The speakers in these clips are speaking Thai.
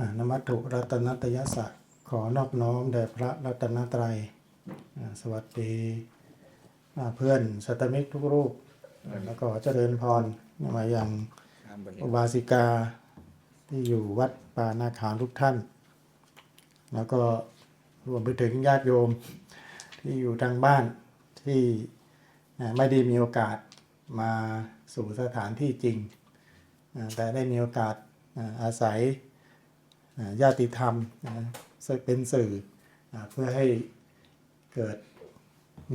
อ่านมัตถุรัตนตยสะขอนอบน้อมแด่พระรัตนตรัยสวัสดีเพื่อนสัตมิกทุกรูป แล้วก็เจริญพรมาอยังอุบาสิกาที่อยู่วัดป่านาคามทุกท่าน แล้วก็รวมไปถึงญาติโยมที่อยู่ทางบ้านที่ไม่ได้มีโอกาสมาสู่สถานที่จริง แต่ได้มีโอกาสอาศัย ญาติธรรมเป็นสื่อเพื่อให้เกิด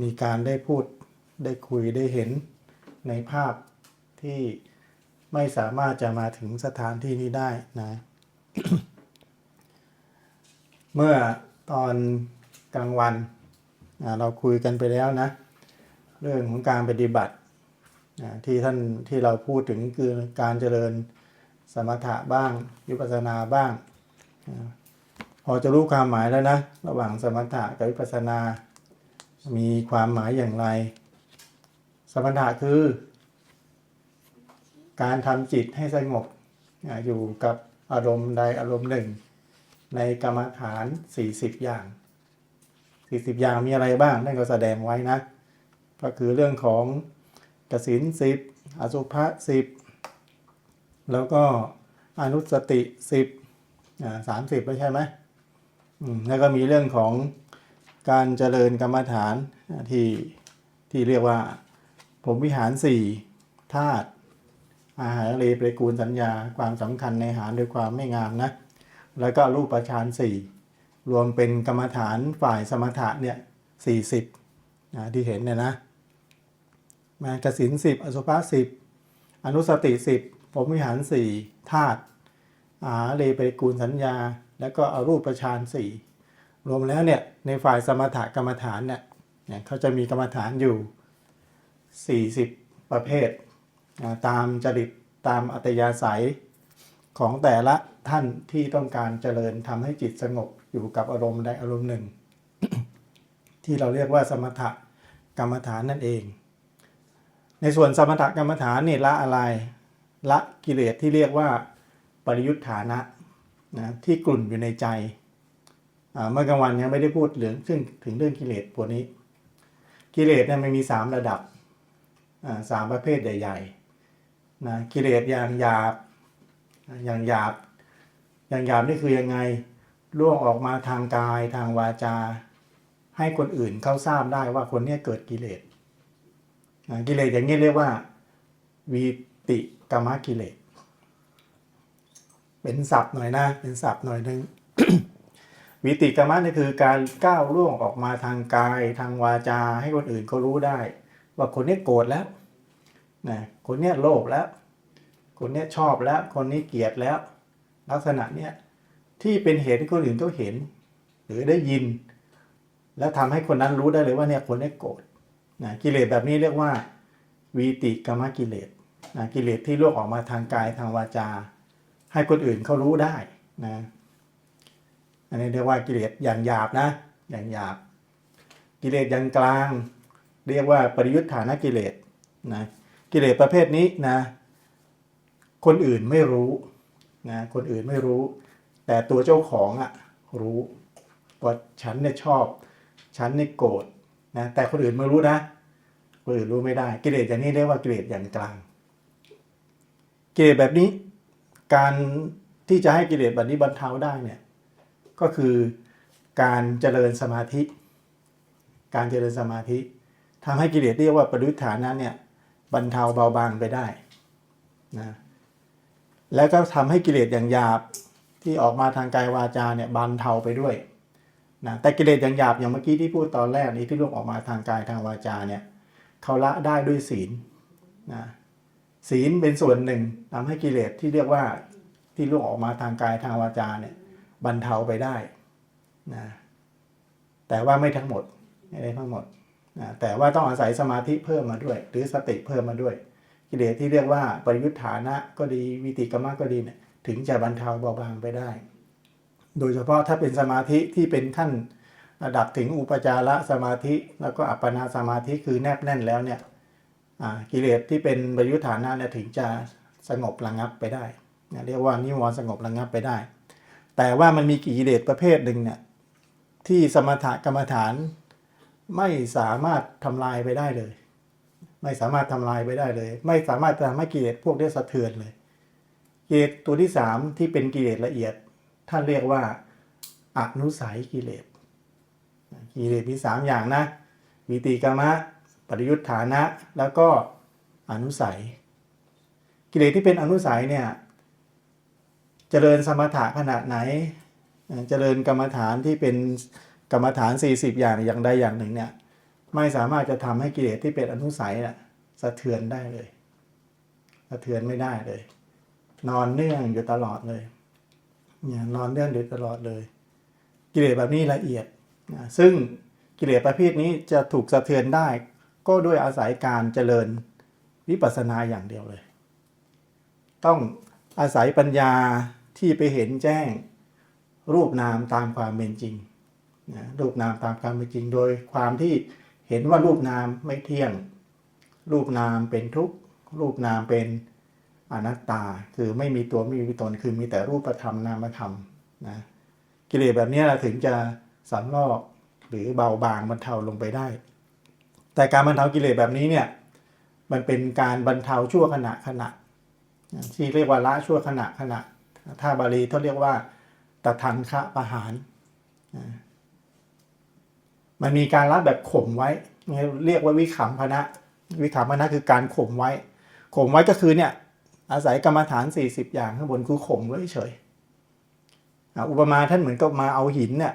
มีการได้พูดได้คุยได้เห็นในภาพที่ไม่สามารถจะมาถึงสถานที่นี้ได้นะเมื่อตอนกลางวันเราคุยกันไปแล้วนะ เรื่องของการปฏิบัติที่ท่านที่เราพูดถึงคือการเจริญสมถะบ้างวิปัสนาบ้าง พอจะรู้ความหมายแล้วนะ ระหว่างสมถะกับวิปัสสนา มีความหมายอย่างไร สมถะคือ การทำจิตให้สงบอยู่กับอารมณ์ใดอารมณ์หนึ่ง ในกรรมฐาน 40 อย่าง 40 อย่างมีอะไรบ้างนั่นก็แสดงไว้นะ ก็คือเรื่องของกสินสิบอสุภะสิบแล้วก็อนุสติสิบ สามสิบแล้วใช่ไหมแล้วก็มีเรื่องของการเจริญกรรมฐานที่ที่เรียกว่า ผมวิหารสี่ธาตุอาหารเลปรกูลสัญญาความสำคัญในอาหารโดยความไม่งามนะ แล้วก็รูปประชานสี่รวมเป็นกรรมฐานฝ่ายสมถะเนี่ยสี่สิบนะที่เห็นเนี่ยนะแมกสินสิบอสุภะสิบอนุสติสิบผมวิหารสี่ธาตุ อาเลปริกูลสัญญา แล้วก็อารูปประชานสี่รวมแล้วเนี่ยในฝ่ายสมถกรรมฐานเนี่ยเนี่ยเขาจะมีกรรมฐานอยู่ 40 ประเภท ตามจริตตามอัตยาศัยของแต่ละท่านที่ต้องการเจริญทำให้จิตสงบอยู่กับอารมณ์ใดอารมณ์หนึ่ง ที่เราเรียกว่าสมถกรรมฐานนั่นเอง ในส่วนสมถกรรมฐานนี่ละอะไรละกิเลสที่เรียกว่า ปริยุทธานะนะที่กลุ่นอยู่ในใจเมื่อกลางวันยังไม่ได้พูดเรื่องซึ่งถึงเรื่องกิเลสพวกนี้ กิเลสเนี่ยมันมีสามระดับสามประเภทใหญ่ๆนะกิเลสอย่างหยาบอย่างหยาบอย่างหยาบนี่คือยังไงล่วงออกมาทางกายทางวาจา ให้คนอื่นเขาทราบได้ว่าคนนี้เกิดกิเลสกิเลสอย่างนี้เรียกว่าวีติกรรมกิเลส เป็นศัพท์หน่อยนะ เป็นศัพท์หน่อยหนึงวิติกรรมะนี่คือการก้าวล่วงออกมาทางกายทางวาจาให้คนอื่นเขารู้ได้ ว่าคนนี้โกรธแล้วนะคนนี้โลภแล้ว คนนี้ชอบแล้ว คนนี้เกลียดแล้ว ลักษณะเนี้ยที่เป็นเหตุให้คนอื่นเขาเห็น หรือได้ยิน แล้วทำให้คนนั้นรู้ได้เลยว่าเนี่ยคนนี้โกรธนะกิเลสแบบนี้เรียกว่าวีติกรรมกิเลสนะกิเลสที่ล่วงออกมาทางกายทางวาจา ให้คนอื่นเขารู้ได้นะอันนี้เรียกว่ากิเลสอย่างหยาบนะ อย่างหยาบ กิเลสอย่างกลาง เรียกว่าปริยุทธานะกิเลสนะกิเลสประเภทนี้นะ คนอื่นไม่รู้นะคนอื่นไม่รู้ แต่ตัวเจ้าของอะรู้ว่าฉันเนี่ยชอบ ฉันเนี่ยโกรธนะแต่คนอื่นไม่รู้นะคนอื่นรู้ไม่ได้ กิเลสอย่างนี้เรียกว่ากิเลสอย่างกลางกิเลสแบบนี้ การที่จะให้กิเลสแบบนี้บรรเทาได้เนี่ยก็คือการเจริญสมาธิ การเจริญสมาธิทำให้กิเลสเรียกว่าปริยุทธานั้นเนี่ยบรรเทาเบาบางไปได้นะแล้วก็ทำให้กิเลสอย่างหยาบที่ออกมาทางกายวาจาเนี่ยบรรเทาไปด้วยนะแต่กิเลสอย่างหยาบอย่างเมื่อกี้ที่พูดตอนแรกนี้ที่ล่วงออกมาทางกายทางวาจาเนี่ยเขาละได้ด้วยศีลนะ ศีลเป็นส่วนหนึ่งทำให้กิเลสที่เรียกว่าที่ล่วงออกมาทางกายทางวาจาเนี่ยบรรเทาไปได้นะแต่ว่าไม่ทั้งหมดไม่ได้ทั้งหมดนะแต่ว่าต้องอาศัยสมาธิเพิ่มมาด้วย หรือสติเพิ่มมาด้วย กิเลสที่เรียกว่าปริยุทธานะก็ดีวิติกรรมก็ดีเนี่ยถึงจะบรรเทาเบาบางไปได้ โดยเฉพาะถ้าเป็นสมาธิที่เป็นขั้นระดับถึงอุปจารสมาธิ แล้วก็อัปปนาสมาธิคือแนบแน่นแล้วเนี่ย กิเลสที่เป็นบรรยุทธานะเนี่ยถึงจะสงบระงับไปได้เรียกว่านิวรณ์สงบระงับไปได้ แต่ว่ามันมีกิเลสประเภทหนึ่งเนี่ยที่สมถกรรมฐานไม่สามารถทำลายไปได้เลย ไม่สามารถทำลายไปได้เลย ไม่สามารถทำให้กิเลสพวกนี้สะเทือนเลยกิเลสตัวที่สามที่เป็นกิเลสละเอียดท่านเรียกว่าอนุสัยกิเลสกิเลสมีสามอย่างนะวิติกรรมะ ปริยุทธานะแล้วก็อนุสัย กิเลสที่เป็นอนุสัยเนี่ยเจริญสมถะขนาดไหนเอ่อเจริญกรรมฐานที่เป็นกรรมฐาน 40 อย่างอย่างใดอย่างหนึ่งเนี่ยไม่สามารถจะทำให้กิเลสที่เป็นอนุสัยน่ะสะเทือนได้เลยสะเทือนไม่ได้เลย นอนเนื่องอยู่ตลอดเลยเนี่ยนอนเนื่องอยู่ตลอดเลย กิเลสแบบนี้ละเอียดนะซึ่งกิเลสประเภทนี้จะถูกสะเทือนได้ ก็ด้วยอาศัยการเจริญวิปัสสนาอย่างเดียวเลย ต้องอาศัยปัญญาที่ไปเห็นแจ้งรูปนามตามความเป็นจริงนะรูปนามตามความเป็นจริง โดยความที่เห็นว่ารูปนามไม่เที่ยง รูปนามเป็นทุกข์รูปนามเป็นอนัตตาคือไม่มีตัวไม่มีตนคือมีแต่รูปธรรมนามธรรมนะกิเลสแบบนี้เราถึงจะสำลอกหรือเบาบางบรรเทาลงไปได้ แต่การบรรเทากิเลสแบบนี้เนี่ยมันเป็นการบรรเทาชั่วขณะขณะที่เรียกว่าละชั่วขณะขณะ ถ้าบาลีเขาเรียกว่าตะทันคะประหาร มันมีการละแบบข่มไว้ เรียกว่าวิขำพนะ วิขำพนะคือการข่มไว้ ข่มไว้ก็คือเนี่ยอาศัยกรรมฐาน 40 อย่างข้างบนคือข่มไว้เฉย อุปมาท่านเหมือนกับมาเอาหินเนี่ย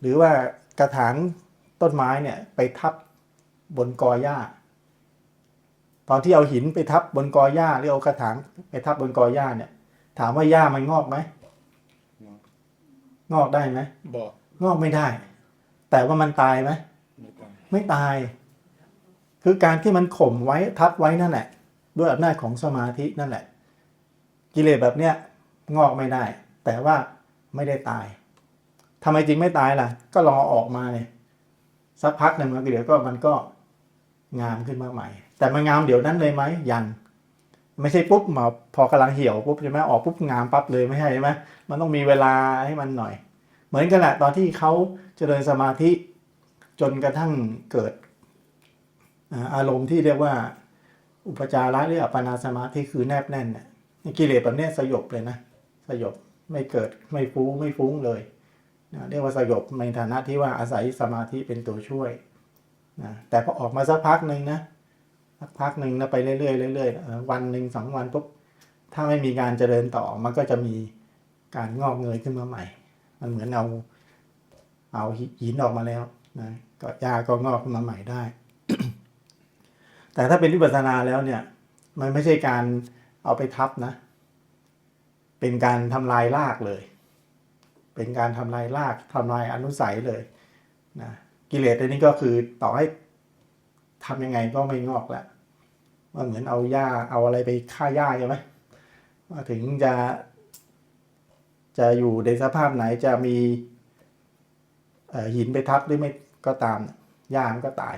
หรือว่ากระถางต้นไม้เนี่ยไปทับ บนกอหญ้า ตอนที่เอาหินไปทับบนกอหญ้าหรือเอากระถางไปทับบนกอหญ้าเนี่ย ถามว่าหญ้ามันงอกไหมงอกได้ไหมบอกงอกไม่ได้ แต่ว่ามันตายไหมไม่ต้องไม่ตาย คือการที่มันข่มไว้ทับไว้นั่นแหละ ด้วยอำนาจของสมาธินั่นแหละ กิเลสแบบเนี้ยงอกไม่ได้ แต่ว่าไม่ได้ตายทำไมจริงไม่ตายล่ะ ก็รอออกมาเลยสักพักหนึ่งมันก็เดี๋ยวก็มันก็ งามขึ้นมาใหม่ แต่มันงามเดี๋ยวนั้นเลยไหมยังไม่ใช่ปุ๊บมาพอกำลังเหี่ยวปุ๊บใช่ไหมออกปุ๊บงามปั๊บเลยไม่ใช่ใช่ไหมมันต้องมีเวลาให้มันหน่อย เหมือนกันแหละตอนที่เขาเจริญสมาธิจนกระทั่งเกิดอารมณ์ที่เรียกว่า อุปจาระหรืออัปปนาสมาธิคือแนบแน่นเนี่ยกิเลสแบบนี้สยบเลยนะสยบไม่เกิดไม่ฟุ้งไม่ฟุ้งเลยเรียกว่าสยบในฐานะที่ว่าอาศัยสมาธิเป็นตัวช่วย นะแต่พอออกมาสักพักหนึ่งนะสักพักหนึ่งนะไปเรื่อยๆเรื่อยๆวันหนึ่งสองวันปุ๊บถ้าไม่มีการเจริญต่อมันก็จะมีการงอกเงยขึ้นมาใหม่ มันเหมือนเอาเอาหินออกมาแล้วนะก็หญ้าก็งอกขึ้นมาใหม่ได้ แต่ถ้าเป็นวิปัสสนาแล้วเนี่ย มันไม่ใช่การเอาไปทับนะ เป็นการทำลายรากเลย เป็นการทำลายรากทำลายอนุสัยเลยนะ กิเลสตัวนี้ก็คือต่อให้ทำยังไงก็ไม่งอกแล้วมันเหมือนเอาหญ้าเอาอะไรไปฆ่าหญ้าใช่ไหมว่าถึงจะ จะอยู่ในสภาพไหนจะมีหินไปทับหรือไม่ก็ตามเนี่ยหญ้ามันก็ตาย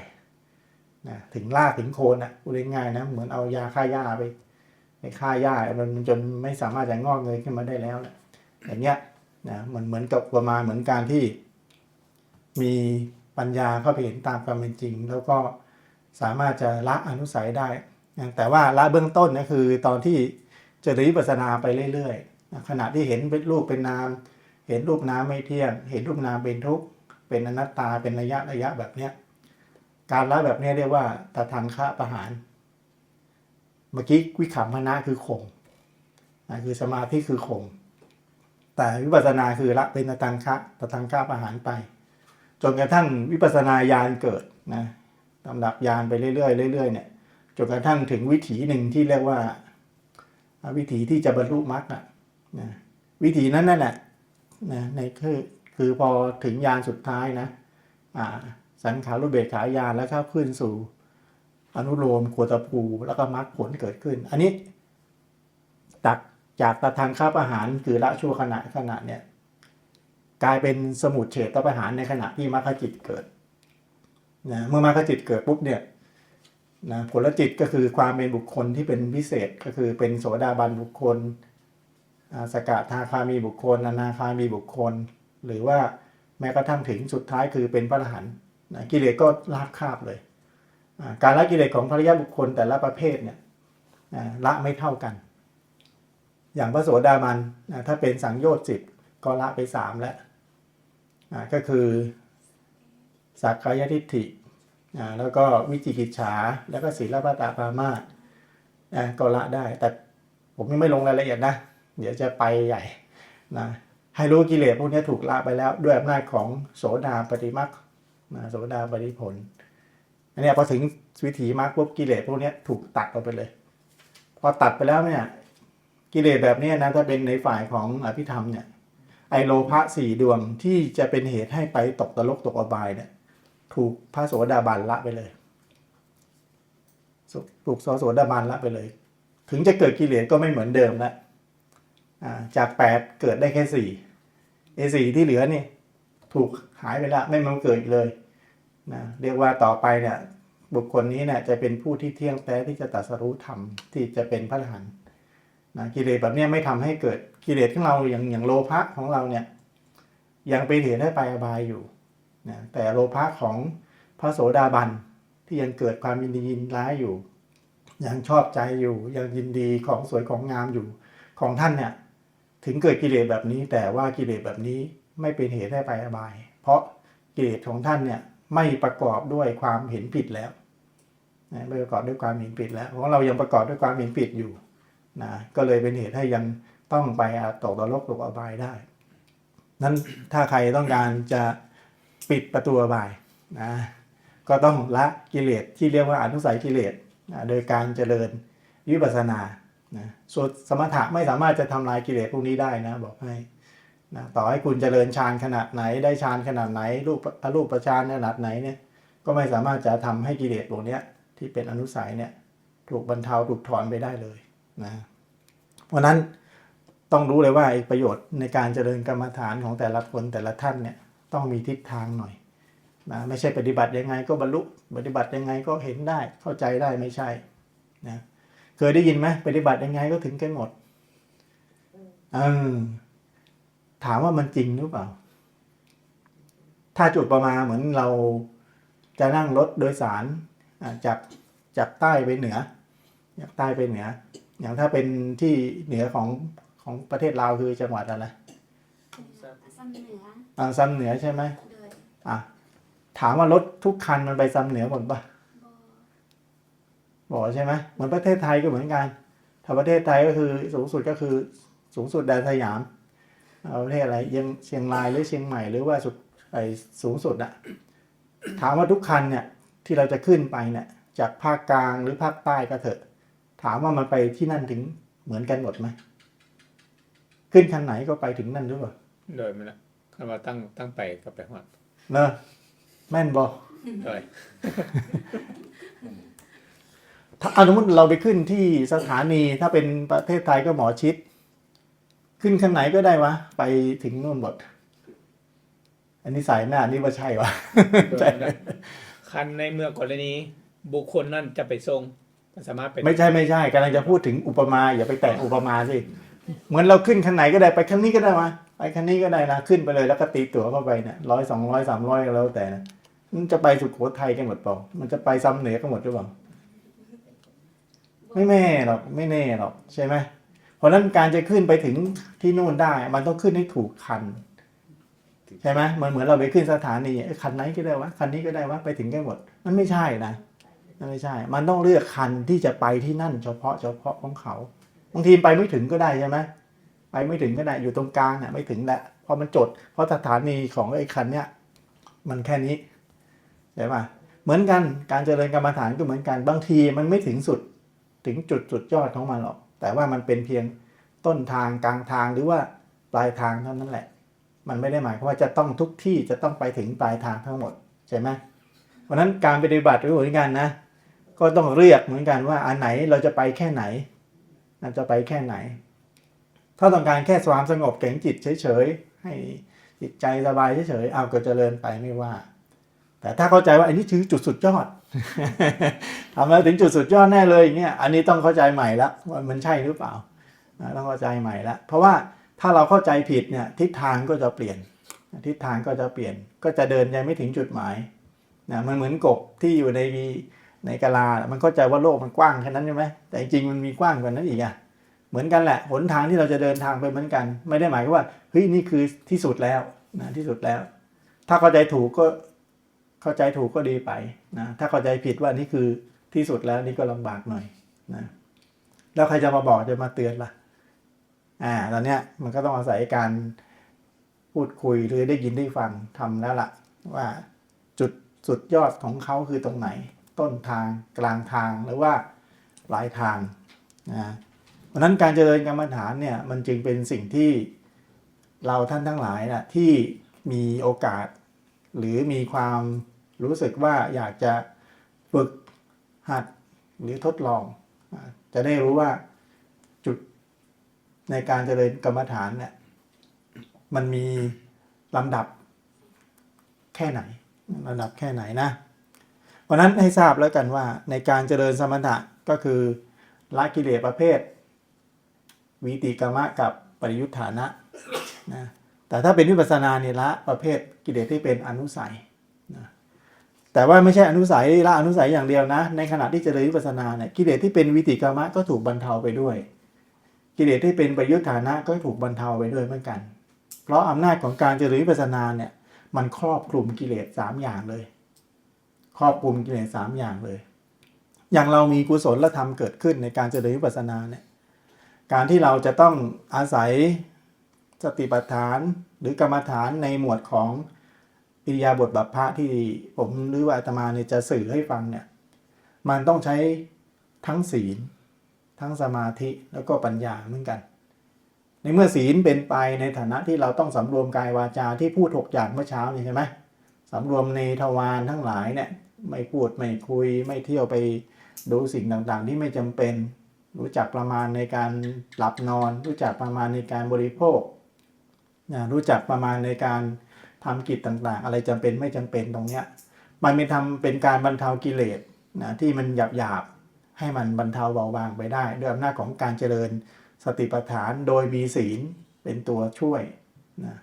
นะถึงรากถึงโคนนะพูดง่ายๆนะเหมือนเอายาฆ่าหญ้าไปไปฆ่าหญ้ามันจนไม่สามารถจะงอกเงยขึ้นมาได้แล้วนะอย่างเงี้ยนะมันเหมือนกับประมาณเหมือนการที่มี ปัญญาเข้าไปเห็นตามความเป็นจริง แล้วก็สามารถจะละอนุสัยได้ แต่ว่าละเบื้องต้นนะคือตอนที่เจริญวิปัสสนาไปเรื่อยๆขณะที่เห็นเป็นรูปเป็นนาม เห็นรูปนามไม่เที่ยง เห็นรูปนามเป็นทุกข์เป็นอนัตตาเป็นระยะระยะแบบเนี้ยการละแบบนี้เรียกว่าตทังคะประหาร เมื่อกี้วิขำมนะคือข่มคือสมาธิคือข่มแต่วิปัสสนาคือละเป็นตทังคะตทังคะประหารไป จนกระทั่งวิปัสนาญาณเกิดนะลำดับญาณไปเรื่อยๆเรื่อยๆเนี่ยจนกระทั่งถึงวิถีหนึ่งที่เรียกว่า วิถีที่จะบรรลุมรรคอะนะวิถีนั้นนั่นแหละนะในคือคือพอถึงยานสุดท้ายนะอ่าสังขารุเบกขายานแล้วเข้าขึ้นสู่อนุโลมโคตภูแล้วก็มรรคผลเกิดขึ้น อันนี้ตักจากตะทางข้าประหารคือละชั่วขณะขณะเนี่ย กลายเป็นสมุดเฉดตประหารในขณะที่มรรคจิตเกิดนะเมื่อมรรคจิตเกิดปุ๊บเนี่ยนะผลจิตก็คือความเป็นบุคคลที่เป็นพิเศษก็คือเป็นโสดาบันบุคคลสกทาคามีบุคคลอนาคามีบุคคล หรือว่าแม้กระทั่งถึงสุดท้ายคือเป็นพระอรหันต์นะกิเลสก็ลากคาบเลย การละกิเลสของพระริบุคคลแต่ละประเภทเนี่ยละไม่เท่ากัน อย่างพระโสดาบันถ้าเป็นสังโยชน์สิบก็ละไปสามแล้ว ก็คือสักกายทิฏฐิแล้วก็วิจิกิจฉาแล้วก็ศีลปตปามาสอ่าก็ละได้ แต่ผมยังไม่ลงรายละเอียดนะ เดี๋ยวจะไปใหญ่นะให้รู้กิเลสพวกนี้ถูกละไปแล้วด้วยอำนาจของโสดาปฏิมักนะโสดาปฏิผลอันนี้พอถึงวิถีมรรคปุ๊บกิเลสพวกนี้ถูกตัดออกไปเลย พอตัดไปแล้วเนี่ยกิเลสแบบนี้นะถ้าเป็นในฝ่ายของอภิธรรมเนี่ย ไอโลภะสี่ดวงที่จะเป็นเหตุให้ไปตกตะลกตกอบายเนี่ยถูกพระโสดาบันละไปเลยถูกโสดาบันละไปเลย ถึงจะเกิดกิเลสก็ไม่เหมือนเดิมล้วอ่าจากแปดเกิดได้แค่สี่ไอสี่ที่เหลือนี่ถูกหายไปละไม่มาเกิดอีกเลยนะเรียกว่าต่อไปเนี่ยบุคคลนี้เนี่ยจะเป็นผู้ที่เที่ยงแท้ที่จะตรัสรู้ธรรมที่จะเป็นพระอรหันต์นะกิเลสแบบนี้ไม่ทำให้เกิด กิเลสของเราอย่างอย่างโลภะของเราเนี่ยยังเป็นเหตุให้ไปอบายอยู่นะแต่โลภะของพระโสดาบันที่ยังเกิดความยินดียินร้ายอยู่ ยังชอบใจอยู่ ยังยินดีของสวยของงามอยู่ของท่านเนี่ยถึงเกิดกิเลสแบบนี้ แต่ว่ากิเลสแบบนี้ไม่เป็นเหตุให้ไปอบาย เพราะกิเลสของท่านเนี่ยไม่ประกอบด้วยความเห็นผิดแล้วไม่ประกอบด้วยความเห็นผิดแล้วของเรายังประกอบด้วยความเห็นผิดอยู่นะก็เลยเป็นเหตุให้ยัง ต้องไปตกตลกตกอบายได้ นั้นถ้าใครต้องการจะปิดประตูอบายนะก็ต้องละกิเลสที่เรียกว่าอนุสัยกิเลสนะโดยการเจริญวิปัสสนานะส่วนสมถะไม่สามารถจะทำลายกิเลสพวกนี้ได้นะบอกให้นะต่อให้คุณเจริญฌานขนาดไหนได้ฌานขนาดไหนรูปอรูปฌานขนาดไหนเนี่ยก็ไม่สามารถจะทำให้กิเลสพวกนี้ที่เป็นอนุสัยเนี่ยถูกบรรเทาถูกถอนไปได้เลยนะเพราะนั้น ต้องรู้เลยว่าประโยชน์ในการเจริญกรรมฐานของแต่ละคนแต่ละท่านเนี่ยต้องมีทิศทางหน่อยนะไม่ใช่ปฏิบัติยังไงก็บรรลุปฏิบัติยังไงก็เห็นได้เข้าใจได้ไม่ใช่นะเคยได้ยินไหมปฏิบัติยังไงก็ถึงกันหมดเออถามว่ามันจริงหรือเปล่า ถ้าจุดประมาณเหมือนเราจะนั่งรถโดยสารจากจากใต้ไปเหนือจากใต้ไปเหนือ อย่างถ้าเป็นที่เหนือของ ของประเทศลาวคือจังหวัดอะไรซ้ำเหนืออ่าซ้ำเหนือใช่ไหมโดยอะถามว่ารถทุกคันมันไปซ้ำเหนือหมดปะบบอกใช่ไหมเหมือนประเทศไทยก็เหมือนกัน ถ้าประเทศไทยก็คือสูงสุดก็คือสูงสุดแดนสยามเอาประเทศอะไรเยังเชียงรายหรือเชียงใหม่หรือว่าสุดไอสูงสุดอะถามว่าทุกคันเนี่ยที่เราจะขึ้นไปเนี่ยจากภาคกลางหรือภาคใต้ก็เถอะ ถามว่ามันไปที่นั่นถึงเหมือนกันหมดไหม ขึ้นคันไหนก็ไปถึงนั่นหรือเปล่าโดยมันละคำว่าตั้งตั้งไปกับไปหอดเนอะแม่นบอโดยถ้าเอาสมมติเราไปขึ้นที่สถานีถ้าเป็นประเทศไทยก็หมอชิด ขึ้นคันไหนก็ได้วะ ไปถึงนู่นหมดอันนี้สายหน้านี่ว่าใช่วะโดยมันละคันในเมื่อกรณีบุคคลนั่นจะไปทรงมันสามารถเป็นไม่ใช่ไม่ใช่กำลังจะพูดถึงอุปมา อย่าไปแตะอุปมาสิ เหมือนเราขึ้นคันไหนก็ได้ไปคันนี้ก็ได้วะไปคันนี้ก็ได้นะขึ้นไปเลยแล้วก็ตีตั๋วเข้าไปเนี่ยร้อยสองร้อยสามร้อยก็แล้วแต่นะมันจะไปสุโขทัยกันหมดเปล่ามันจะไปซ้ำเหนือกันหมดหรือเปล่าไม่แน่หรอกไม่แน่หรอกใช่ไหมเพราะนั้นการจะขึ้นไปถึงที่นู่นได้ มันต้องขึ้นให้ถูกคันใช่ไหมมันเหมือนเราไปขึ้นสถานีเอ้คันไหนก็ได้วะคันนี้ก็ได้วะไปถึงกันหมด มันไม่ใช่นะมันไม่ใช่ มันต้องเลือกคันที่จะไปที่นั่น เฉพาะเฉพาะของเขา บางทีไปไม่ถึงก็ได้ใช่ไหมไปไม่ถึงก็ได้อยู่ตรงกลางน่ะไม่ถึงแหละพราะมันจดเพราะสถานีของไอ้คันเนี้ยมันแค่นี้ใช่ปะเหมือนกันการเจริญกรรมฐานก็เหมือนกัน บางทีมันไม่ถึงสุดถึงจุดสุดยอดของมันหรอก แต่ว่ามันเป็นเพียงต้นทางกลางทางหรือว่าปลายทางเท่านั้นแหละ มันไม่ได้หมายความว่าจะต้องทุกที่จะต้องไปถึงปลายทางทั้งหมดใช่ไหมเพราะนั้นการปฏิบัติก็เหมือนกันนะ ก็ต้องเรียกเหมือนกันว่าอันไหนเราจะไปแค่ไหน จะไปแค่ไหน ถ้าต้องการแค่ความสงบแข็งจิตเฉยๆ ให้จิตใจสบายเฉยๆเอาก็เจริญไปไม่ว่า แต่ถ้าเข้าใจว่าอันนี้คือจุดสุดยอดทำแล้วถึงจุดสุดยอดแน่เลยอย่างเงี้ยอันนี้ต้องเข้าใจใหม่ละว่ามันใช่หรือเปล่าต้องเข้าใจใหม่ละเพราะว่าถ้าเราเข้าใจผิดเนี่ยทิศทางก็จะเปลี่ยน ทิศทางก็จะเปลี่ยนก็จะเดินยังไม่ถึงจุดหมายนะมันเหมือนกบที่อยู่ใน ในกะลา มันเข้าใจว่าโลกมันกว้างแค่นั้นใช่ไหมแต่จริงๆมันมีกว้างกว่านั้นอีกอะเหมือนกันแหละหนทางที่เราจะเดินทางไปเหมือนกัน ไม่ได้หมายว่าเฮ้ยนี่คือที่สุดแล้วนะที่สุดแล้ว ถ้าเข้าใจถูกก็เข้าใจถูกก็ดีไปนะถ้าเข้าใจผิดว่านี่คือที่สุดแล้วนี่ก็ลำบากหน่อยนะแล้วใครจะมาบอกจะมาเตือนล่ะอ่าตอนเนี้ยมันก็ต้องอาศัยการพูดคุยหรือได้ยินได้ฟังทำแล้วล่ะ ว่าจุดสุดยอดของเขาคือตรงไหน ต้นทางกลางทางหรือว่าปลายทางนะเพราะนั้นการเจริญกรรมฐานเนี่ยมันจึงเป็นสิ่งที่เราท่านทั้งหลายนะที่มีโอกาส หรือมีความรู้สึกว่าอยากจะฝึกหัดหรือทดลอง จะได้รู้ว่าจุดในการเจริญกรรมฐานเนี่ยมันมีลำดับแค่ไหนลำดับแค่ไหนนะ ราะนั้นให้ทราบแล้วกันว่าในการเจริญสมถะก็คือละกิเลสประเภท วิติกรรมะกับปริยุทธานะนะแต่ถ้าเป็นวิปัสสนาเนี่ยละประเภทกิเลสที่เป็นอนุสัยนะแต่ว่าไม่ใช่อนุสัยละอนุสัยอย่างเดียวนะ ในขณะที่เจริญวิปัสสนาเนี่ยกิเลสที่เป็นวิติกรรมะก็ถูกบรรเทาไปด้วย กิเลสที่เป็นประยุทธานะก็ถูกบรรเทาไปด้วยเหมือนกัน เพราะอำนาจของการเจริญวิปัสสนาเนี่ยมันครอบคลุมกิเลสสามอย่างเลย ครอบคลุมกิเลสสามอย่างเลย อย่างเรามีกุศลธรรมเกิดขึ้นในการเจริญวิปัสสนาเนี่ยการที่เราจะต้องอาศัยสติปัฏฐานหรือกรรมฐานในหมวดของอิริยาบถบัพพะที่ผมหรือว่าอาตมาเนี่ยจะสื่อให้ฟังเนี่ยมันต้องใช้ทั้งศีล ทั้งสมาธิแล้วก็ปัญญาเหมือนกัน ในเมื่อศีลเป็นไปในฐานะที่เราต้องสำรวมกายวาจาที่พูดหกอย่างเมื่อเช้านี่ใช่ไหม สำรวมในทวารทั้งหลายเนี่ยไม่พูดไม่คุยไม่เที่ยวไปดูสิ่งต่างๆ ที่ไม่จำเป็น รู้จักประมาณในการหลับนอน รู้จักประมาณในการบริโภคนะรู้จักประมาณในการทำกิจต่างๆ อะไรจำเป็นไม่จำเป็นตรงเนี้ยมันเป็นทำเป็นการบรรเทากิเลสนะที่มันหยาบๆให้มันบรรเทาเบาบางไปได้ ด้วยอำนาจของการเจริญสติปัฏฐานโดยมีศีลเป็นตัวช่วยนะ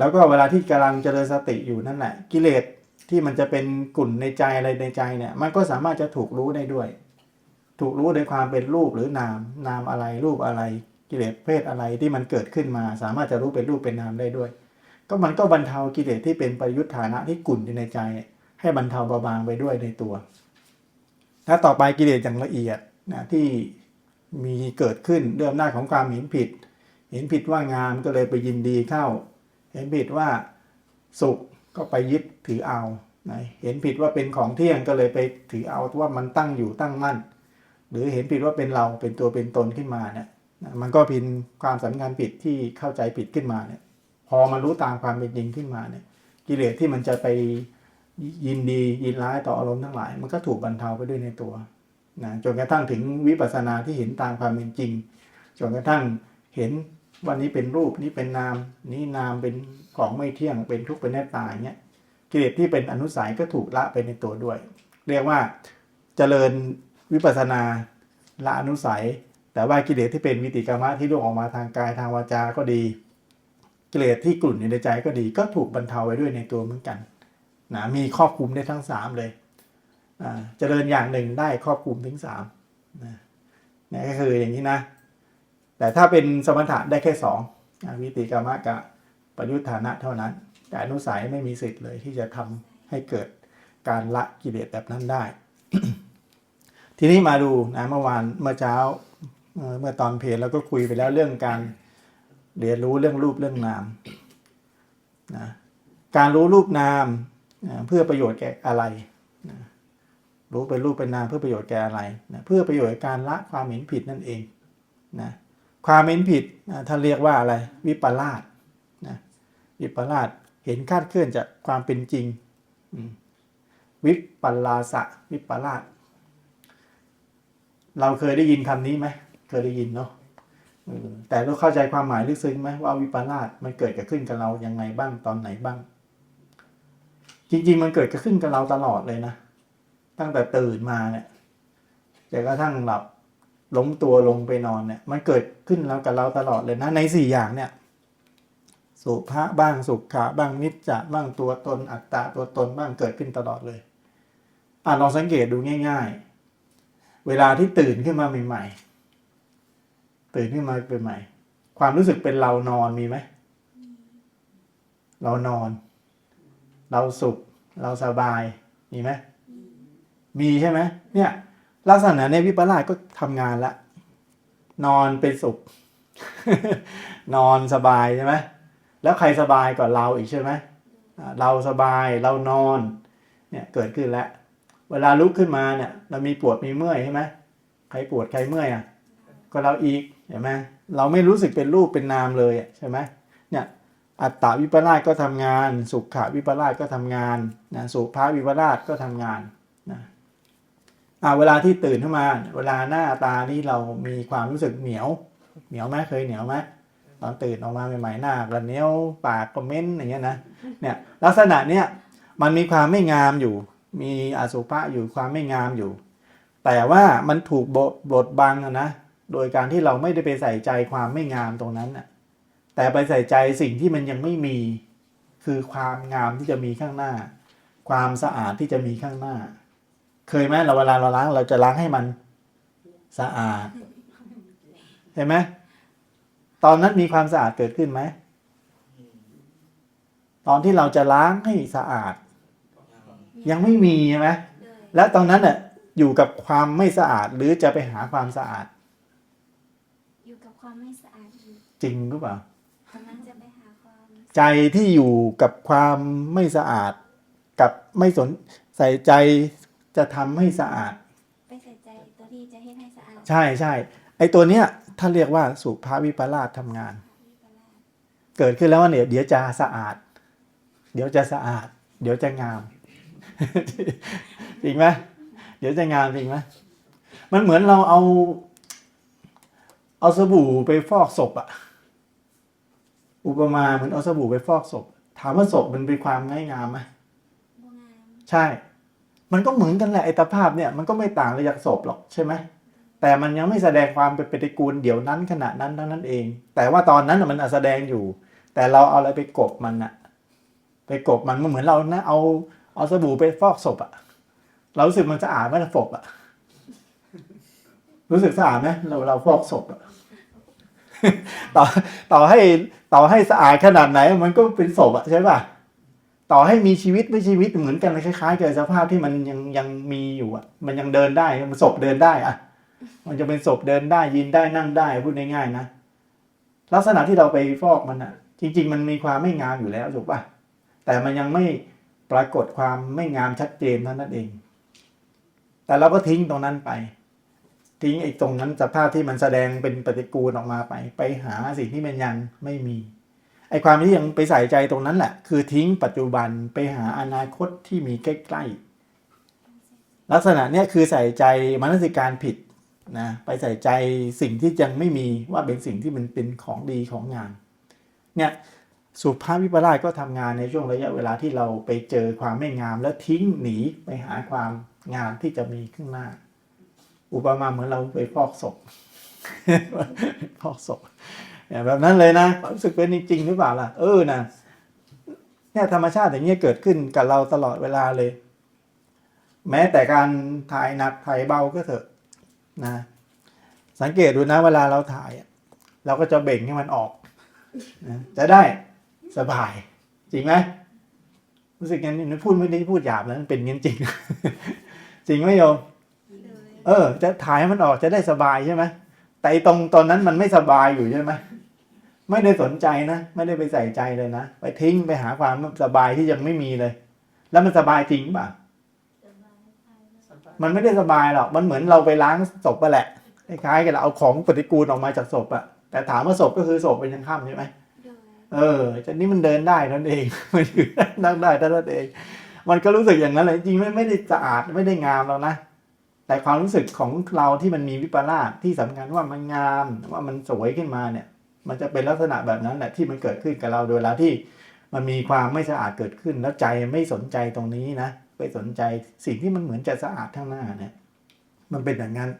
แล้วก็เวลาที่กำลังเจริญสติอยู่นั่นแหละกิเลสที่มันจะเป็นกลุ่นในใจอะไรในใจเนี่ย มันก็สามารถจะถูกรู้ได้ด้วย ถูกรู้ในความเป็นรูปหรือนามนามอะไรรูปอะไร กิเลสเพศอะไรที่มันเกิดขึ้นมา สามารถจะรู้เป็นรูปเป็นนามได้ด้วย ก็มันก็บรรเทากิเลสที่เป็นประยุทธานะที่กุ่นอยู่ในใจ ให้บรรเทาเบาบางไปด้วยในตัวถ้าต่อไปกิเลสอย่างละเอียดนะที่มีเกิดขึ้นด้วยอำนาของความเห็นผิด เห็นผิดว่างามก็เลยไปยินดีเข้า เห็นผิดว่าสุขก็ไปยึดถือเอานะเห็นผิดว่าเป็นของเที่ยงก็เลยไปถือเอาว่ามันตั้งอยู่ตั้งมั่น หรือเห็นผิดว่าเป็นเราเป็นตัวเป็นตนขึ้นมาเนี่ยนะมันก็เป็นความสำคัญผิดที่เข้าใจผิดขึ้นมาเนี่ยพอมันรู้ตามความเป็นจริงขึ้นมาเนี่ยกิเลสที่มันจะไปยินดียินร้ายต่ออารมณ์ทั้งหลาย มันก็ถูกบรรเทาไปด้วยในตัวนะจนกระทั่งถึงวิปัสสนาที่เห็นตามความเป็นจริงจนกระทั่งเห็น วันนี้เป็นรูปนี้เป็นนาม นี้นามเป็นของไม่เที่ยงเป็นทุกข์เป็นแน่ตายเงี้ยกิเลสที่เป็นอนุสัยก็ถูกละไปในตัวด้วย เรียกว่าเจริญวิปัสสนาละอนุสัย แต่ว่ากิเลสที่เป็นวิติกรรมะที่ล่วงออกมาทางกายทางวาจาก็ดี กิเลสที่กลุ่นอยู่ในใจก็ดี ก็ถูกบรรเทาไว้ด้วยในตัวเหมือนกันนะมีครอบคลุมได้ทั้งสามเลยเจริญอย่างหนึ่งได้ครอบคลุมถึงสามนะนี่ก็คืออย่างนี้นะ แต่ถ้าเป็นสมถะได้แค่สองวิติกรรมะกับประยุทธานะเท่านั้น แต่อนุสัยไม่มีสิทธิ์เลยที่จะทำให้เกิดการละกิเลสแบบนั้นได้ ทีนี้มาดูนะเมื่อวานเมื่อเช้าเมื่อตอนเพลเราก็คุยไปแล้วเรื่องการเรียนรู้เรื่องรูปเรื่องนามนะการรู้รูปนามนะเพื่อประโยชน์แก่อะไรนะรู้เป็นรูปเป็นนามเพื่อประโยชน์แก่อะไรนะเพื่อประโยชน์แก่การละความเห็นผิดนั่นเองนะ ความเห็นผิดนะท่านเรียกว่าอะไรวิปลาสนะวิปลาสเห็นคาดเคลื่อนจากความเป็นจริง วิปลาสะวิปลาสเราเคยได้ยินคำนี้ไหมเคยได้ยินเนาะแต่เราเข้าใจความหมายลึกซึ้งไหมว่าวิปลาสมันเกิดกับขึ้นกับเรายังไงบ้างตอนไหนบ้าง จริง ๆ มันเกิดกับขึ้นกับเราตลอดเลยนะ ตั้งแต่ตื่นมาเนี่ยจนกระทั่งหลับ ล้มตัวลงไปนอนเนี่ยมันเกิดขึ้นแล้วกับเราตลอดเลยนะในสี่อย่างเนี่ยสุภาบ้างสุขะบ้างนิจจะบ้างตัวตนอัตตาตัวตนบ้างเกิดขึ้นตลอดเลยอะลองสังเกตดูง่าย ๆ เวลาที่ตื่นขึ้นมาใหม่ๆตื่นขึ้นมาใหม่ๆความรู้สึกเป็นเรานอนมีไหมเรานอน เราสุข เราสบายมีไหมมีใช่ไหมเนี่ย ลักษณะในวิปลาสก็ทำงานละนอนเป็นสุข นอนสบายใช่ไหมแล้วใครสบายกว่าเราอีกใช่ไหมเราสบายเรานอนเนี่ยเกิดขึ้นแล้ว เวลาลุกขึ้นมาเนี่ย เรามีปวดมีเมื่อยใช่ไหมใครปวดใครเมื่อยอะก็เราอีกเห็นไหมเราไม่รู้สึกเป็นรูปเป็นนามเลยอะใช่ไหมเนี่ยอัตตาวิปลาสก็ทำงาน สุขวิปลาสก็ทำงานนะสุภาวิปลาสก็ทำงาน เวลาที่ตื่นขึ้นมา เวลาหน้าตานี่เรามีความรู้สึกเหนียว เหนียวไหมเคยเหนียวไหมตอนตื่นออกมาใหม่ๆหน้ากระเหนียวปากก็เม้นอย่างเงี้ยนะเนี่ยลักษณะเนี้ยมันมีความไม่งามอยู่ มีอสุภะอยู่ความไม่งามอยู่ แต่ว่ามันถูกบดบดบังนะโดยการที่เราไม่ได้ไปใส่ใจความไม่งามตรงนั้นน่ะแต่ไปใส่ใจสิ่งที่มันยังไม่มี คือความงามที่จะมีข้างหน้า ความสะอาดที่จะมีข้างหน้า เคยไหมเราเวลาเราล้าง เราจะล้างให้มัน สะอาดเห็นไหมตอนนั้นมีความสะอาดเกิดขึ้นไหมตอนที่เราจะล้างให้สะอาด ยังไม่มีใช่ไหมโดยและตอนนั้นน่ะอยู่กับความไม่สะอาดหรือจะไปหาความสะอาด อยู่กับความไม่สะอาดอยู่จริงหรือเปล่ากำลังจะไปหาความใจที่อยู่กับความไม่สะอาด กับไม่สนใส่ใจ จะทำให้สะอาดไปใส่ใจตัวที่จะให้ให้สะอาด ใช่ใช่ไอตัวเนี้ยท่านเรียกว่าสุภาวิปลาสทำงานวิปลาสเกิดขึ้นแล้วว่าเนี่ยเดี๋ยวจะสะอาด เดี๋ยวจะสะอาด เดี๋ยวจะงามจริงไหมเดี๋ยวจะงามจริงไหมมันเหมือนเราเอา เอาสบู่ไปฟอกศพอะอุปมาเหมือนเอาสบู่ไปฟอกศพ ถามว่าศพมันเป็นความง่ายงามไหมบัวงามใช่ มันก็เหมือนกันแหละไอตาภาพเนี่ยมันก็ไม่ต่างเลยจากศพหรอกใช่ไหมแต่มันยังไม่แสดงความเป็นปฏิกูลเดี๋ยวนั้นขณะนั้นเท่านั้นเอง แต่ว่าตอนนั้นน่ะมันแสดงอยู่ แต่เราเอาอะไรไปกบมันอะไปกบมันมันเหมือนเรานะเอาเอาสบู่ไปฟอกศพอะเรารู้สึกมันสะอาดไหมศพอะรู้สึกสะอาดไหมเราเราฟอกศพอะต่อต่อให้ต่อให้สะอาดขนาดไหน มันก็เป็นศพอะใช่ป่ะ ต่อให้มีชีวิตไม่ชีวิตเหมือนกันเลยคล้ายๆกับสภาพที่มันยังยังมีอยู่อะ มันยังเดินได้มันศพเดินได้อะ มันจะเป็นศพเดินได้ยืนได้นั่งได้พูดง่ายๆนะลักษณะที่เราไปฟอกมันอะ จริง ๆ มันมีความไม่งามอยู่แล้วถูกป่ะแต่มันยังไม่ปรากฏความไม่งามชัดเจนเท่านั้นเอง แต่เราก็ทิ้งตรงนั้นไป ทิ้งไอ้ตรงนั้นสภาพที่มันแสดงเป็นปฏิกูลออกมาไป ไปหาสิ่งที่มันยังไม่มี ไอความที่ยังไปใส่ใจตรงนั้นแหละ คือทิ้งปัจจุบันไปหาอนาคตที่มีใกล้ๆลักษณะเนี้ยคือใส่ใจมนสิการผิดนะไปใส่ใจสิ่งที่ยังไม่มีว่าเป็นสิ่งที่มันเป็นของดีของงามเนี่ยสุภาพวิปลาสก็ทำงานในช่วงระยะเวลาที่เราไปเจอความไม่งาม แล้วทิ้งหนีไปหาความงามที่จะมีข้างหน้า อุปมาเหมือนเราไปฟอกศพฟอกศพ เนี่ยแบบนั้นเลยนะความรู้สึกเป็นจริงหรือเปล่าล่ะ เออนะเนี่ยธรรมชาติอย่างเงี้ยเกิดขึ้นกับเราตลอดเวลาเลย แม้แต่การถ่ายหนักถ่ายเบาก็เถอะนะ สังเกตดูนะเวลาเราถ่ายเราก็จะเบ่งให้มันออกนะจะได้สบาย จริงไหมรู้สึกงั้นนี่พูดไม่ได้พูดหยาบแล้วมันเป็นงั้นจริง จริงไหมโยมเออ จะถ่ายให้มันออกจะได้สบายใช่ไหมแต่ตรงตอนนั้นมันไม่สบายอยู่ใช่ไหม ไม่ได้สนใจนะ ไม่ได้ไปใส่ใจเลยนะไปทิ้งไปหาความสบายที่ยังไม่มีเลย แล้วมันสบายจริงป่ะมันไม่ได้สบายหรอกมันเหมือนเราไปล้างศพไปแหละคล้ายๆกันเราเอาของปฏิกูลออกมาจากศพอะแต่ถามว่าศพก็คือศพเป็นยังข้ามใช่ไหมโดยเออจะนี่มันเดินได้นั่นเองมันคือนั่งได้เท่านั้นเอง มันก็รู้สึกอย่างนั้นเลยจริงไม่ไม่ได้สะอาดไม่ได้งามหรอกนะแต่ความรู้สึกของเราที่มันมีวิปลาสที่สำคัญว่ามันงามว่ามันสวยขึ้นมาเนี่ย มันจะเป็นลักษณะแบบนั้นแหละที่มันเกิดขึ้นกับเราโดยเวลาที่มันมีความไม่สะอาดเกิดขึ้นแล้วใจไม่สนใจตรงนี้นะไปสนใจสิ่งที่มันเหมือนจะสะอาดข้างหน้าเนี่ยมันเป็นอย่างนั้น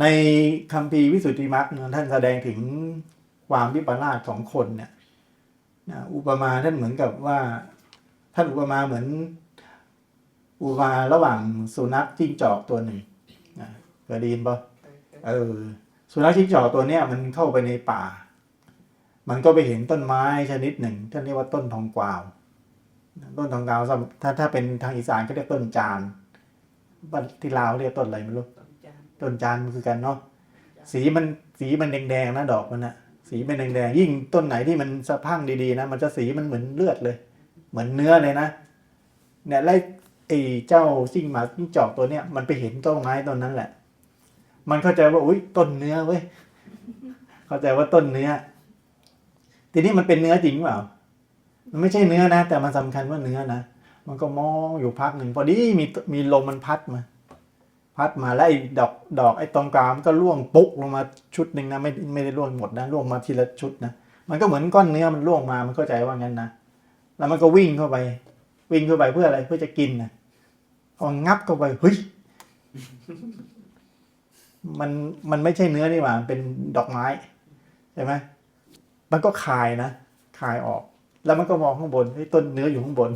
ในคัมภีวิสุทธิมรรคท่านแสดงถึงความวิปลาสของคนเนี่ยอุปมาท่านเหมือนกับว่า ท่านอุปมาเหมือน อุปมาระหว่างสุนัขจิ้งจอกตัวหนึ่งนะเคยได้ยินปะเออ สุนัขจิ้งจอกตัวเนี้ยมันเข้าไปในป่า มันก็ไปเห็นต้นไม้ชนิดหนึ่งท่านเรียกว่าต้นทองกวาว ต้นทองกวาวถ้าถ้าเป็นทางอีสานก็เรียกต้นจานบ้านที่ลาวเรียกต้นอะไรไม่รู้ต้นจานมันคือกันเนาะสีมันสีมันแดงๆนะดอกมันนะสีมันแดงๆยิ่งต้นไหนที่มันสะพังดีๆนะมันจะสีมันเหมือนเลือดเลย เหมือนเนื้อเลยนะเนี่ยไล่ไอ้เจ้าซิ่งหมาจิ้งจอกตัวเนี้ยมันไปเห็นต้นไม้ต้นนั้นแหละ มันเข้าใจว่าอุ้ยต้นเนื้อเว้ยเข้าใจว่าต้นเนื้อ ทีนี้มันเป็นเนื้อจริงเปล่า มันไม่ใช่เนื้อนะ แต่มันสำคัญว่าเนื้อนะมันก็มองอยู่พักหนึ่งพอดีมีมีลมมันพัดมา พัดมาแล้วไอ้ดอกดอกไอ้ตรงกลางมันก็ร่วงปุ๊กลงมาชุดหนึ่งนะไม่ไม่ได้ร่วงหมดนะร่วงมาทีละชุดนะมันก็เหมือนก้อนเนื้อมันร่วงมามันเข้าใจว่างั้นนะแล้วมันก็วิ่งเข้าไป วิ่งเข้าไปเพื่ออะไรเพื่อจะกินนะพองับเข้าไปเฮ้ย มันมันไม่ใช่เนื้อนี่หว่ามันเป็นดอกไม้ใช่ไหมมันก็คายนะคายออก แล้วมันก็มองข้างบนเฮ้ต้นเนื้ออยู่ข้างบน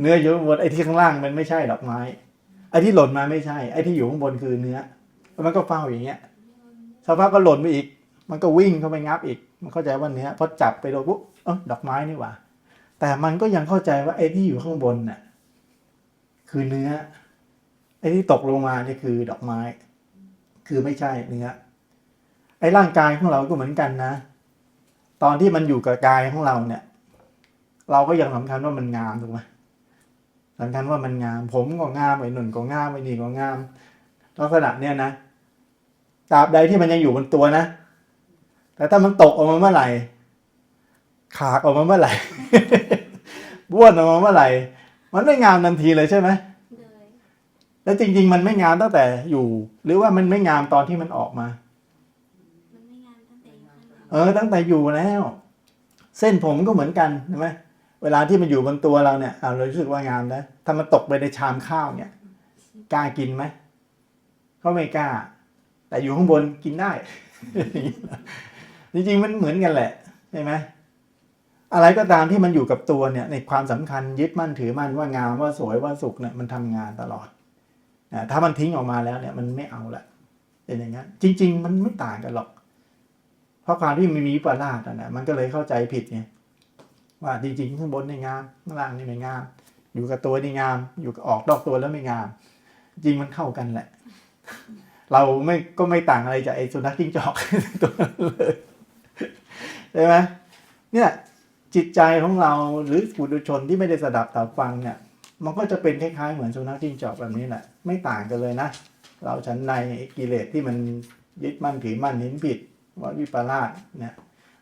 เนื้ออยู่ข้างบนไอ้ที่ข้างล่างมันไม่ใช่ดอกไม้ไอ้ที่หล่นมาไม่ใช่ ไอ้ที่อยู่ข้างบนคือเนื้อแล้วมันก็เฝ้าอย่างเงี้ยสักพักก็หล่นไปอีก มันก็วิ่งเข้าไปงับอีก มันเข้าใจว่าเนื้อพอจับไปโดนปุ๊บเออดอกไม้นี่หว่า แต่มันก็ยังเข้าใจว่าไอ้ที่อยู่ข้างบนน่ะ คือเนื้อ ไอ้ที่ตกลงมานี่คือดอกไม้ คือไม่ใช่เนื้อไอ้ร่างกายของเราก็เหมือนกันนะ ตอนที่มันอยู่กับกายของเราเนี่ย เราก็ยังสำคัญว่ามันงามถูกไหมสำคัญว่ามันงาม ผมก็งามไอ้หนุนก็งามไอ้นี่ก็งามลักษณะเนี่ยนะตราบใดที่มันยังอยู่บนตัวนะ แต่ถ้ามันตกออกมาเมื่อไหร่ ขากออกมาเมื่อไหร่บ้วนออกมาเมื่อไหร่ มันไม่งามทันทีเลยใช่ไหม แล้วจริง ๆ มันไม่งามตั้งแต่อยู่ หรือว่ามันไม่งามตอนที่มันออกมา มันไม่งามตั้งแต่อยู่ข้างในเออ ตั้งแต่อยู่แล้ว เส้นผมก็เหมือนกันใช่ไหมเวลาที่มันอยู่บนตัวเราเนี่ยอ่าเรารู้สึกว่างามนะถ้ามันตกไปในชามข้าวเนี่ยกล้ากินไหมเขาไม่กล้า แต่อยู่ข้างบนกินได้ จริงๆมันเหมือนกันแหละใช่ไหมอะไรก็ตามที่มันอยู่กับตัวเนี่ย ในความสำคัญยึดมั่นถือมั่นว่างามว่าสวยว่าสุขเนี่ยมันทำงานตลอด นะถ้ามันทิ้งออกมาแล้วเนี่ยมันไม่เอาละเป็นอย่างนั้นจริง ๆ มันไม่ต่างกันหรอก เพราะความที่มันมีวิปลาสอะนะมันก็เลยเข้าใจผิดไงว่าจริงๆข้างบนนี่งามข้างล่างนี่ไม่งาม อยู่กับตัวนี่งาม อยู่กับออกนอกตัวแล้วไม่งาม จริงมันเข้ากันแหละ เราไม่ก็ไม่ต่างอะไรจากไอ้สุนัขจิ้งจอกตัวเลยใช่ไหมเนี่ยจิตใจของเราหรือปุถุชนที่ไม่ได้สดับตับฟังเนี่ย มันก็จะเป็นคล้ายๆเหมือนสุนัขจิ้งจอกแบบนี้แหละไม่ต่างกันเลยนะ เราฉันในกิเลสที่มันยึดมั่นถือมั่นเห็นผิดว่าวิปลาสเนี่ย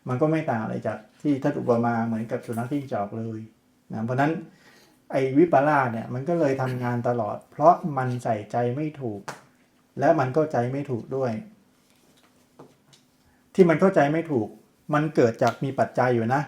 มันก็ไม่ต่างอะไรจากที่ท่านอุปมาเหมือนกับสุนัขจิ้งจอกเลยนะเพราะนั้นไอ้วิปลาสเนี่ยมันก็เลยทำงานตลอด เพราะมันใส่ใจไม่ถูก และมันเข้าใจไม่ถูกด้วย ที่มันเข้าใจไม่ถูก มันเกิดจากมีปัจจัยอยู่นะ